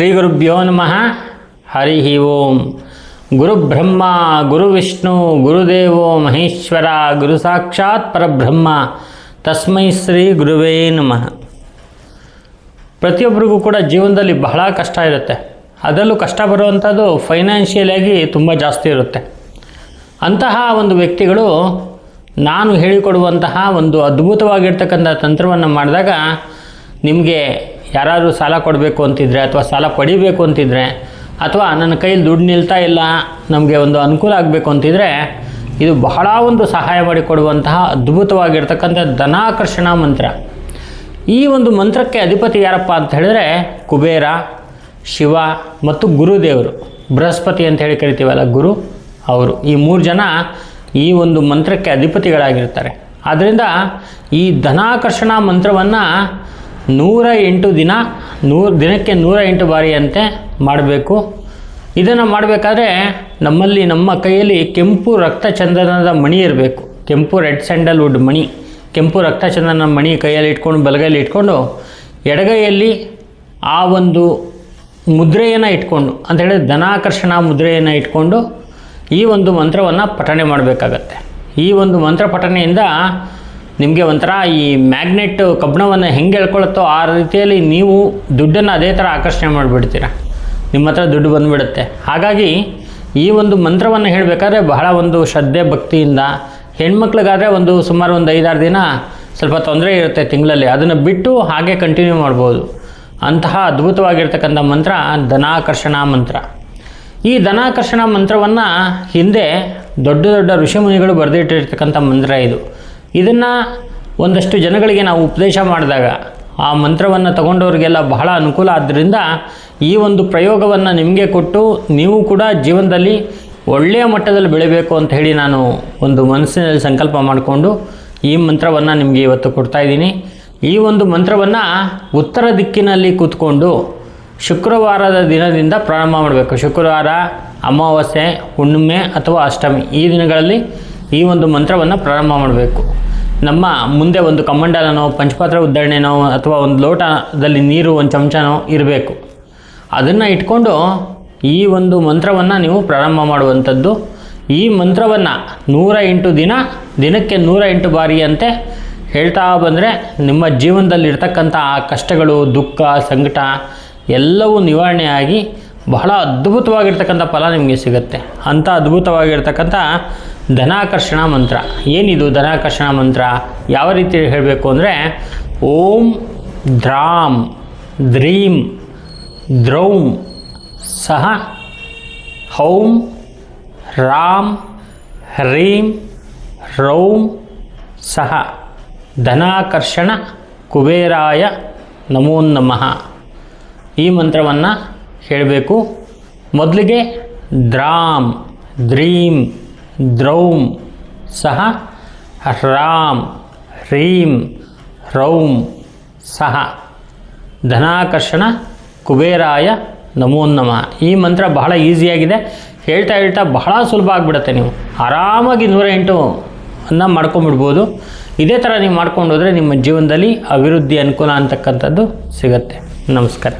ಶ್ರೀ ಗುರುಭ್ಯೋ ನಮಃ. ಹರಿ ಓಂ. ಗುರುಬ್ರಹ್ಮ ಗುರುವಿಷ್ಣು ಗುರುದೇವೋ ಮಹೇಶ್ವರ, ಗುರು ಸಾಕ್ಷಾತ್ ಪರಬ್ರಹ್ಮ. ತಸ್ಮೈ ಶ್ರೀ ಗುರುವೇ ನಮಃ. ಪ್ರತಿಯೊಬ್ಬರಿಗೂ ಕೂಡ ಜೀವನದಲ್ಲಿ ಬಹಳ ಕಷ್ಟ ಇರುತ್ತೆ. ಅದರಲ್ಲೂ ಕಷ್ಟ ಬರುವಂಥದ್ದು ಫೈನಾನ್ಷಿಯಲಾಗಿ ತುಂಬ ಜಾಸ್ತಿ ಇರುತ್ತೆ. ಅಂತಹ ಒಂದು ವ್ಯಕ್ತಿಗಳು ನಾನು ಹೇಳಿಕೊಡುವಂತಹ ಒಂದು ಅದ್ಭುತವಾಗಿರ್ತಕ್ಕಂಥ ತಂತ್ರವನ್ನು ಮಾಡಿದಾಗ ನಿಮಗೆ ಯಾರಾದರೂ ಸಾಲ ಕೊಡಬೇಕು ಅಂತಿದ್ರೆ ಅಥವಾ ಸಾಲ ಪಡಿಬೇಕು ಅಂತಿದ್ರೆ ಅಥವಾ ನನ್ನ ಕೈಯಲ್ಲಿ ದುಡ್ಡು ನಿಲ್ತಾ ಇಲ್ಲ, ನಮಗೆ ಒಂದು ಅನುಕೂಲ ಆಗಬೇಕು ಅಂತಿದ್ರೆ ಇದು ಬಹಳ ಒಂದು ಸಹಾಯ ಮಾಡಿಕೊಡುವಂತಹ ಅದ್ಭುತವಾಗಿರ್ತಕ್ಕಂಥ ಧನಾಕರ್ಷಣ ಮಂತ್ರ. ಈ ಒಂದು ಮಂತ್ರಕ್ಕೆ ಅಧಿಪತಿ ಯಾರಪ್ಪ ಅಂತ ಹೇಳಿದ್ರೆ ಕುಬೇರ, ಶಿವ ಮತ್ತು ಗುರುದೇವರು. ಬೃಹಸ್ಪತಿ ಅಂತ ಹೇಳಿ ಕರಿತೀವಲ್ಲ, ಗುರು, ಅವರು. ಈ ಮೂರು ಜನ ಈ ಒಂದು ಮಂತ್ರಕ್ಕೆ ಅಧಿಪತಿಗಳಾಗಿರ್ತಾರೆ. ಆದ್ದರಿಂದ ಈ ಧನಾಕರ್ಷಣ ಮಂತ್ರವನ್ನು ನೂರ ಎಂಟು ದಿನ, ನೂರು, ದಿನಕ್ಕೆ ನೂರ ಎಂಟು ಬಾರಿಯಂತೆ ಮಾಡಬೇಕು. ಇದನ್ನು ಮಾಡಬೇಕಾದ್ರೆ ನಮ್ಮಲ್ಲಿ, ನಮ್ಮ ಕೈಯಲ್ಲಿ ಕೆಂಪು ರಕ್ತಚಂದನದ ಮಣಿ ಇರಬೇಕು. ಕೆಂಪು ರೆಡ್ ಸ್ಯಾಂಡಲ್ವುಡ್ ಮಣಿ. ಕೆಂಪು ರಕ್ತಚಂದನ ಮಣಿ ಕೈಯಲ್ಲಿ ಇಟ್ಕೊಂಡು ಬಲಗೈಯಲ್ಲಿ ಇಟ್ಕೊಂಡು, ಎಡಗೈಯಲ್ಲಿ ಆ ಒಂದು ಮುದ್ರೆಯನ್ನು ಇಟ್ಕೊಂಡು, ಅಂತ ಹೇಳಿದ್ರೆ ಧನಾಕರ್ಷಣ ಮುದ್ರೆಯನ್ನು ಇಟ್ಕೊಂಡು ಈ ಒಂದು ಮಂತ್ರವನ್ನು ಪಠಣೆ ಮಾಡಬೇಕಾಗತ್ತೆ. ಈ ಒಂದು ಮಂತ್ರ ಪಠನೆಯಿಂದ ನಿಮಗೆ ಒಂಥರ ಈ ಮ್ಯಾಗ್ನೆಟ್ ಕಬ್ಬಣವನ್ನು ಹೆಂಗೆ ಎಳ್ಕೊಳುತ್ತೋ ಆ ರೀತಿಯಲ್ಲಿ ನೀವು ದುಡ್ಡನ್ನು ಅದೇ ಥರ ಆಕರ್ಷಣೆ ಮಾಡಿಬಿಡ್ತೀರ. ನಿಮ್ಮ ಹತ್ರ ದುಡ್ಡು ಬಂದುಬಿಡುತ್ತೆ. ಹಾಗಾಗಿ ಈ ಒಂದು ಮಂತ್ರವನ್ನು ಹೇಳಬೇಕಾದ್ರೆ ಬಹಳ ಒಂದು ಶ್ರದ್ಧೆ, ಭಕ್ತಿಯಿಂದ ಹೆಣ್ಮಕ್ಳಿಗಾದರೆ ಒಂದು ಸುಮಾರು ಒಂದು ಐದಾರು ದಿನ ಸ್ವಲ್ಪ ತೊಂದರೆ ಇರುತ್ತೆ ತಿಂಗಳಲ್ಲಿ. ಅದನ್ನು ಬಿಟ್ಟು ಹಾಗೆ ಕಂಟಿನ್ಯೂ ಮಾಡ್ಬೋದು. ಅಂತಹ ಅದ್ಭುತವಾಗಿರ್ತಕ್ಕಂಥ ಮಂತ್ರ ಧನಾಕರ್ಷಣಾ ಮಂತ್ರ. ಈ ಧನಾಕರ್ಷಣಾ ಮಂತ್ರವನ್ನು ಹಿಂದೆ ದೊಡ್ಡ ದೊಡ್ಡ ಋಷಿಮುನಿಗಳು ಬರೆದಿಟ್ಟಿರ್ತಕ್ಕಂಥ ಮಂತ್ರ ಇದು. ಇದನ್ನು ಒಂದಷ್ಟು ಜನಗಳಿಗೆ ನಾವು ಉಪದೇಶ ಮಾಡಿದಾಗ ಆ ಮಂತ್ರವನ್ನು ತಗೊಂಡವರಿಗೆಲ್ಲ ಬಹಳ ಅನುಕೂಲ ಆದ್ದರಿಂದ ಈ ಒಂದು ಪ್ರಯೋಗವನ್ನು ನಿಮಗೆ ಕೊಟ್ಟು ನೀವು ಕೂಡ ಜೀವನದಲ್ಲಿ ಒಳ್ಳೆಯ ಮಟ್ಟದಲ್ಲಿ ಬೆಳಿಬೇಕು ಅಂತ ಹೇಳಿ ನಾನು ಒಂದು ಮನಸ್ಸಿನಲ್ಲಿ ಸಂಕಲ್ಪ ಮಾಡಿಕೊಂಡು ಈ ಮಂತ್ರವನ್ನು ನಿಮಗೆ ಇವತ್ತು ಕೊಡ್ತಾ ಇದ್ದೀನಿ. ಈ ಒಂದು ಮಂತ್ರವನ್ನು ಉತ್ತರ ದಿಕ್ಕಿನಲ್ಲಿ ಕೂತ್ಕೊಂಡು ಶುಕ್ರವಾರದ ದಿನದಿಂದ ಪ್ರಾರಂಭ ಮಾಡಬೇಕು. ಶುಕ್ರವಾರ, ಅಮಾವಾಸ್ಯೆ, ಹುಣ್ಣಿಮೆ ಅಥವಾ ಅಷ್ಟಮಿ ಈ ದಿನಗಳಲ್ಲಿ ಈ ಒಂದು ಮಂತ್ರವನ್ನು ಪ್ರಾರಂಭ ಮಾಡಬೇಕು. ನಮ್ಮ ಮುಂದೆ ಒಂದು ಕಮಂಡಲನೋ ಪಂಚಪಾತ್ರ ಉದ್ದರಣೆನೋ ಅಥವಾ ಒಂದು ಲೋಟದಲ್ಲಿ ನೀರು, ಒಂದು ಚಮಚನೋ ಇರಬೇಕು. ಅದನ್ನು ಇಟ್ಕೊಂಡು ಈ ಒಂದು ಮಂತ್ರವನ್ನು ನೀವು ಪ್ರಾರಂಭ ಮಾಡುವಂಥದ್ದು. ಈ ಮಂತ್ರವನ್ನು ನೂರ ಎಂಟು ದಿನ, ದಿನಕ್ಕೆ ನೂರ ಎಂಟು ಬಾರಿಯಂತೆ ಹೇಳ್ತಾ ಬಂದರೆ ನಿಮ್ಮ ಜೀವನದಲ್ಲಿರ್ತಕ್ಕಂಥ ಆ ಕಷ್ಟಗಳು, ದುಃಖ, ಸಂಕಟ ಎಲ್ಲವೂ ನಿವಾರಣೆಯಾಗಿ ಬಹಳ ಅದ್ಭುತವಾಗಿರ್ತಕ್ಕಂಥ ಫಲ ನಿಮಗೆ ಸಿಗುತ್ತೆ. ಅಂಥ ಅದ್ಭುತವಾಗಿರ್ತಕ್ಕಂಥ ಧನಾಕರ್ಷಣ ಮಂತ್ರ. ಏನಿದು ಧನಾಕರ್ಷಣ ಮಂತ್ರ? ಯಾವ ರೀತಿ ಹೇಳಬೇಕು ಅಂದರೆ, ಓಂ ದ್ರಾಮ್ ದ್ರೀಂ, ದ್ರೌಂ, ಸಹ, ಹೌಂ ರಾಮ್ ಹ್ರೀಂ, ರೌಂ, ಸಹ. ಧನಾಕರ್ಷಣ ಕುಬೇರಾಯ ನಮೋ ನಮಃ. ಈ ಮಂತ್ರವನ್ನು ಹೇಳಬೇಕು. ಮೊದಲಿಗೆ ದ್ರಾಮ್, ದ್ರೀಮ್ ದ್ರೌಂ ಸಹ ರಾಮ್ ಹ್ರೀಂ ರೌಂ ಸಹ. ಧನಾಕರ್ಷಣ, ಕುಬೇರಾಯ ನಮೋ ನಮಃ ಈ ಮಂತ್ರ ಬಹಳ ಈಸಿಯಾಗಿದೆ ಹೇಳ್ತಾ ಹೇಳ್ತಾ ಬಹಳ ಸುಲಭ ಆಗಿಬಿಡುತ್ತೆ ನೀವು. ಆರಾಮಾಗಿ ನೂರ ಎಂಟು ಅನ್ನ ಮಾಡ್ಕೊಂಬಿಡ್ಬೋದು ಇದೇ ಥರ ನೀವು ಮಾಡ್ಕೊಂಡು ಹೋದರೆ ನಿಮ್ಮ ಜೀವನದಲ್ಲಿ ಅಭಿವೃದ್ಧಿ ಅನುಕೂಲ ಅಂತಕ್ಕಂಥದ್ದು ಸಿಗುತ್ತೆ. ನಮಸ್ಕಾರ.